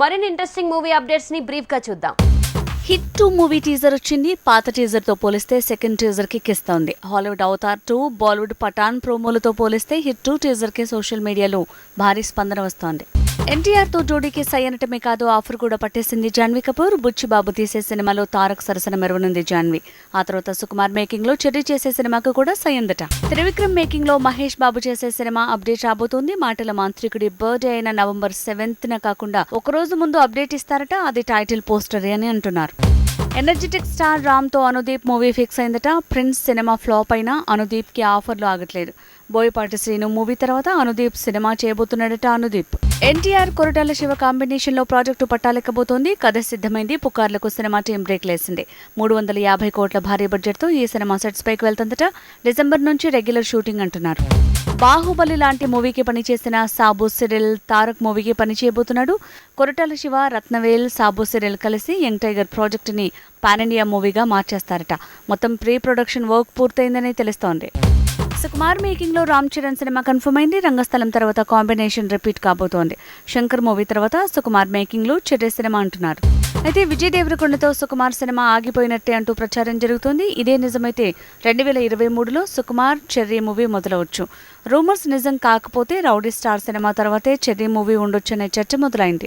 మరిన్ని interesting movie అప్డేట్స్ని బ్రీఫ్గా చూద్దాం. హిట్ టూ మూవీ టీజర్ వచ్చింది. పాత టీజర్తో పోలిస్తే సెకండ్ టీజర్కి కిస్తోంది Hollywood Avatar two Bollywood Pathaan ప్రోమోలతో పోలిస్తే హిట్ టూ టీజర్కి సోషల్ మీడియాలో భారీ స్పందన వస్తోంది. ఎన్టీఆర్తో జోడీకి సై అనటమే కాదు ఆఫర్ కూడా పట్టేసింది జాన్వీ కపూర్. బుచ్చిబాబు తీసే సినిమాలో తారక్ సరసన మెరవనుంది జాన్వీ. ఆ తర్వాత సుకుమార్ మేకింగ్లో చెర్రీ చేసే సినిమాకు కూడా సై అందట త్రివిక్రమ్ మేకింగ్లో మహేష్ బాబు చేసే సినిమా అప్డేట్ రాబోతోంది. మాటల మాంత్రికుడి బర్త్డే అయిన నవంబర్ సెవెంత్ న కాకుండా ఒక రోజు ముందు అప్డేట్ ఇస్తారట. అది టైటిల్ పోస్టరే అని అంటున్నారు. ఎనర్జెటిక్ స్టార్ రామ్తో అనుదీప్ మూవీ ఫిక్స్ అయిందట. ప్రిన్స్ సినిమా ఫ్లాప్ అయినా అనుదీప్కి ఆఫర్లు ఆగట్లేదు. బోయపాటి శ్రీను మూవీ తర్వాత అనుదీప్ సినిమా చేయబోతున్నాడట అనుదీప్. ఎన్టీఆర్ కొరటాల శివ కాంబినేషన్లో ప్రాజెక్టు పట్టాలెక్కబోతోంది. కథ సిద్ధమైంది. పుకార్లకు సినిమా టీం బ్రేక్ లేసింది. మూడు వందల యాభై కోట్ల భారీ బడ్జెట్తో ఈ సినిమా సెట్స్ పైకి వెళ్తుందట. డిసెంబర్ నుంచి రెగ్యులర్ షూటింగ్ అంటున్నారు. బాహుబలి లాంటి మూవీకి పనిచేసిన సాబు సిరిల్ తారక్ మూవీకి పనిచేయబోతున్నాడు. కొరటాల శివ రత్నవేల్ సాబు సిరిల్ కలిసి యంగ్ టైగర్ ప్రాజెక్టుని పాన్ ఇండియా మూవీగా మార్చేస్తారట. మొత్తం ప్రీ ప్రొడక్షన్ వర్క్ పూర్తయిందని తెలుస్తోంది. సుకుమార్ మేకింగ్లో రామ్ చరణ్ సినిమా కన్ఫర్మ్ అయింది. రంగస్థలం తర్వాత కాంబినేషన్ రిపీట్ కాబోతోంది. శంకర్ మూవీ తర్వాత సుకుమార్ మేకింగ్లో చెర్రీ సినిమా అంటున్నారు. అయితే విజయ్ దేవరకొండతో సుకుమార్ సినిమా ఆగిపోయినట్టే అంటూ ప్రచారం జరుగుతోంది. ఇదే నిజమైతే రెండు వేల ఇరవై మూడులో సుకుమార్ చెర్రీ మూవీ మొదలవచ్చు. రూమర్స్ నిజం కాకపోతే రౌడీ స్టార్ సినిమా తర్వాతే చెర్రీ మూవీ ఉండొచ్చనే చర్చ మొదలైంది.